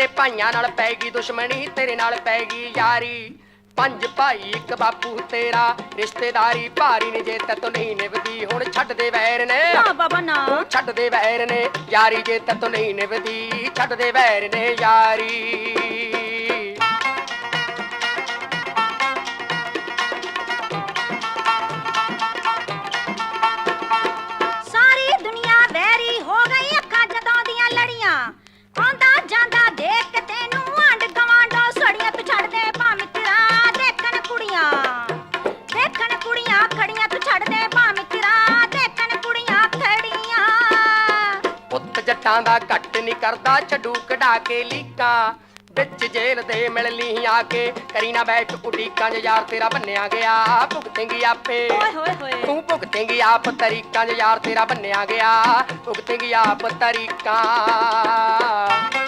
ਤੇਰੇ ਭਾਈਆਂ ਨਾਲ ਪੈ ਗਈ ਦੁਸ਼ਮਣੀ ਤੇਰੇ ਨਾਲ ਪੈ ਗਈ ਯਾਰੀ। ਪੰਜ ਭਾਈ ਇੱਕ ਬਾਪੂ ਤੇਰਾ ਰਿਸ਼ਤੇਦਾਰੀ ਭਾਰੀ ਨੇ ਜੇ ਤਤ ਨਹੀਂ ਨਿਭਦੀ ਹੁਣ ਛੱਡ ਦੇ ਵੈਰ ਨੇ। ਨਾ ਬਾਬਾ ਨਾ। ਛੱਡ ਦੇ ਵੈਰ ਨੇ ਯਾਰੀ ਜੇ ਤਤ ਨਹੀਂ ਨਿਭਦੀ ਛੱਡ ਦੇ ਵੈਰ ਨੇ ਯਾਰੀ। ਸਾਰੀ ਦੁਨੀਆ ਵੈਰੀ ਹੋ ਗਈ ਅੱਖਾਂ ਜਦੋਂ ਦੀਆਂ ਲੜੀਆਂ। ਆਉਂਦਾ ਜਾਂਦਾ ਪੁੱਤ ਜੱਟਾਂ ਦਾ ਘੱਟ ਨਹੀਂ ਕਰਦਾ ਛੱਡੂ ਕਢਾ ਕੇ ਲੀਕਾਂ। ਵਿੱਚ ਜੇਲ੍ਹ ਦੇ ਮਿਲ ਲਈ ਆ ਕੇ ਕਰੀ ਨਾ ਬੈਠ ਉਡੀਕਾਂ ਜੇ ਯਾਰ ਤੇਰਾ ਬੰਨਿਆ ਗਿਆ ਭੁਗਤੇਂਗੀ ਆਪੇ। ਓਏ ਹੋਏ ਹੋਏ। ਤੂੰ ਭੁਗਤੇਂਗੀ ਆਪ ਤਰੀਕਾਂ ਜੇ ਯਾਰ ਤੇਰਾ ਬੰਨਿਆ ਗਿਆ ਭੁਗਤੇਂਗੀ ਆਪ ਤਰੀਕਾਂ।